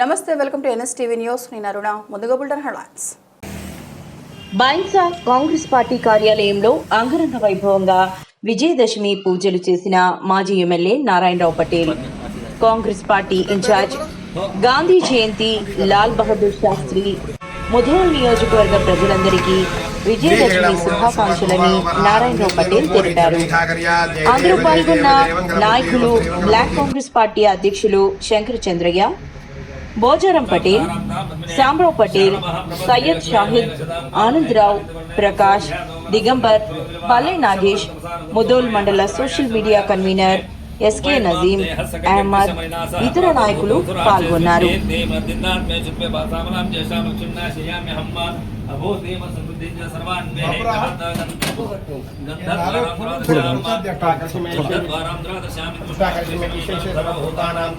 నమస్తే welcome to NS TV news. నేను అరుణ. ముందుగా bulletin headlines. Bhainsa Congress party కార్యాలయంలో అంగరంగ వైభవంగా విజయదశమి పూజలు చేసిన మాజీ MLA Narayanarao Patel Congress party incharge Gandhi Jayanti Lal Bahadur Shastri Mudhol నియోజకవర్గ ప్రజలందరికీ విజయదశమి శుభాకాంక్షలని నారాయణరావు పటేల్ తెలిపారు. అందులో పాల్గొన్న నాయకులు బ్లాక్ కాంగ్రెస్ పార్టీ అధ్యక్షులు శంకర చంద్రయ్య போஜாராம் பட்டேல் சாம்ராவ் பட்டேல் சையத் ஷாஹித் ஆனந்த் ராவ் பிரகாஷ் திகம்பர் பல்லை நாகேஷ் முதோல் மண்டல social media convener SK Nazeem Ahmed ఇతర నాయకులు పాల్గొన్నారు భూతానాం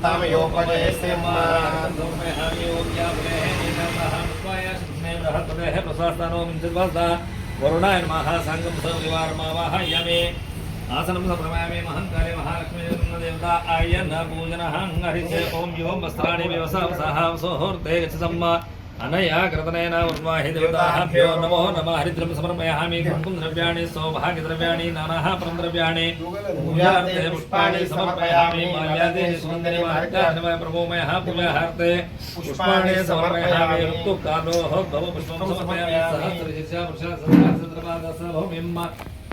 వరుణాయ నమః సంగం సవివారమావాహయామి ఆసనం आसनं सम्भ्रमामि महन्काले महालक्ष्मीदेवता आयन्न पूजनः हरिषे ॐ युवं वस्त्राणि व्यवसावसाः सोहोर्ते सम्मा अनया कृतनेन उर्वाहि देवताभ्यो नमो नमः हरिद्रं समर्पयामि. कुङ्कुं द्रव्याणि सौभाग्यद्रव्याणि नानाः परन्द्रव्याणि पूजार्थे पुष्पाणि समर्पयामि. माल्यादेः सुन्दरि मार्गान्वय प्रभोमयः पूजार्थे पुष्पाणि समर्पयामि. ऋतुकालोः भवपुष्पं समर्पयामि सहस्रशिष्या वृषा सहस्रपादसभूमिम्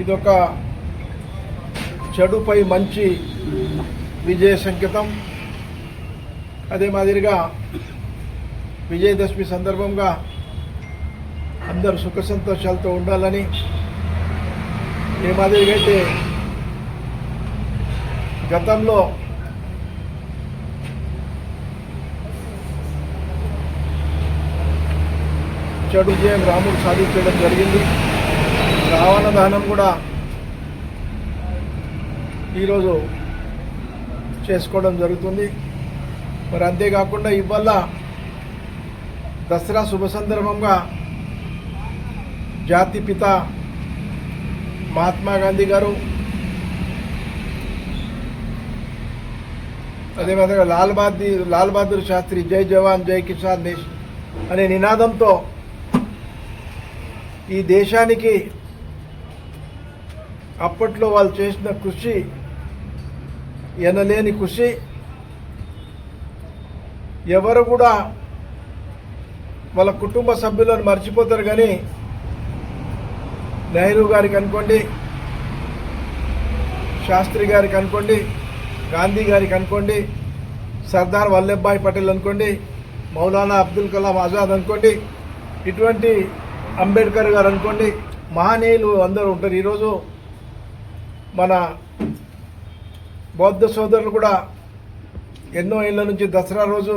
ఇదొక చెడుపై మంచి విజయ సంకేతం. అదే మాదిరిగా విజయదశమి సందర్భంగా అందరూ సుఖ సంతోషాలతో ఉండాలని ఏ మాదిరిగా అయితే గతంలో చెడు విజయం రాముడు సాధించడం జరిగింది. రావణ దహనం కూడా ఈరోజు చేసుకోవడం జరుగుతుంది. మరి అంతేకాకుండా ఇవల్ల దసరా శుభ సందర్భంగా జాతి పిత మహాత్మా గాంధీ గారు అదేవిధంగా లాల్ బహదూర్ లాల్ బహదూర్ శాస్త్రి జై జవాన్ జై కిసాన్ దేశ్ అనే నినాదంతో ఈ దేశానికి అప్పట్లో వాళ్ళు చేసిన కృషి ఎనలేని కృషి ఎవరు కూడా వాళ్ళ కుటుంబ సభ్యులను మర్చిపోతారు కానీ నెహ్రూ గారికి అనుకోండి శాస్త్రి గారికి అనుకోండి గాంధీ గారికి అనుకోండి సర్దార్ వల్లభాయ్ పటేల్ అనుకోండి మౌలానా అబ్దుల్ కలాం ఆజాద్ అనుకోండి ఇటువంటి అంబేద్కర్ గారు అనుకోండి మహనీయులు అందరూ ఉంటారు. ఈరోజు మన బౌద్ధ సోదరులు కూడా ఎన్నో ఏళ్ళ నుంచి దసరా రోజు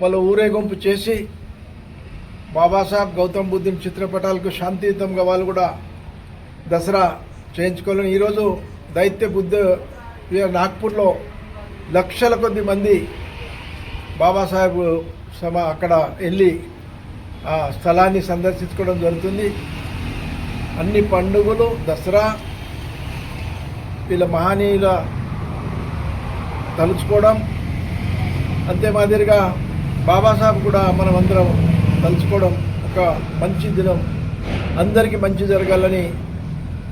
వాళ్ళు ఊరేగింపు చేసి బాబాసాహెబ్ గౌతమ్ బుద్ధుని చిత్రపటాలకు శాంతియుతంగా వాళ్ళు కూడా దసరా చేయించుకోలేము ఈరోజు దైత్య బుద్ధ నాగ్పూర్లో లక్షల కొద్ది మంది బాబాసాహెబ్ సమ అక్కడ వెళ్ళి ఆ స్థలాన్ని సందర్శించుకోవడం జరుగుతుంది. అన్ని పండుగలు దసరా వీళ్ళ మహనీయుల తలుచుకోవడం అంతే మాదిరిగా బాబాసాహెబ్ కూడా మనం అందరం తలుచుకోవడం ఒక మంచి దినం. అందరికీ మంచి జరగాలని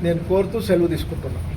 నేను కోరుతూ సెలవు తీసుకుంటున్నాను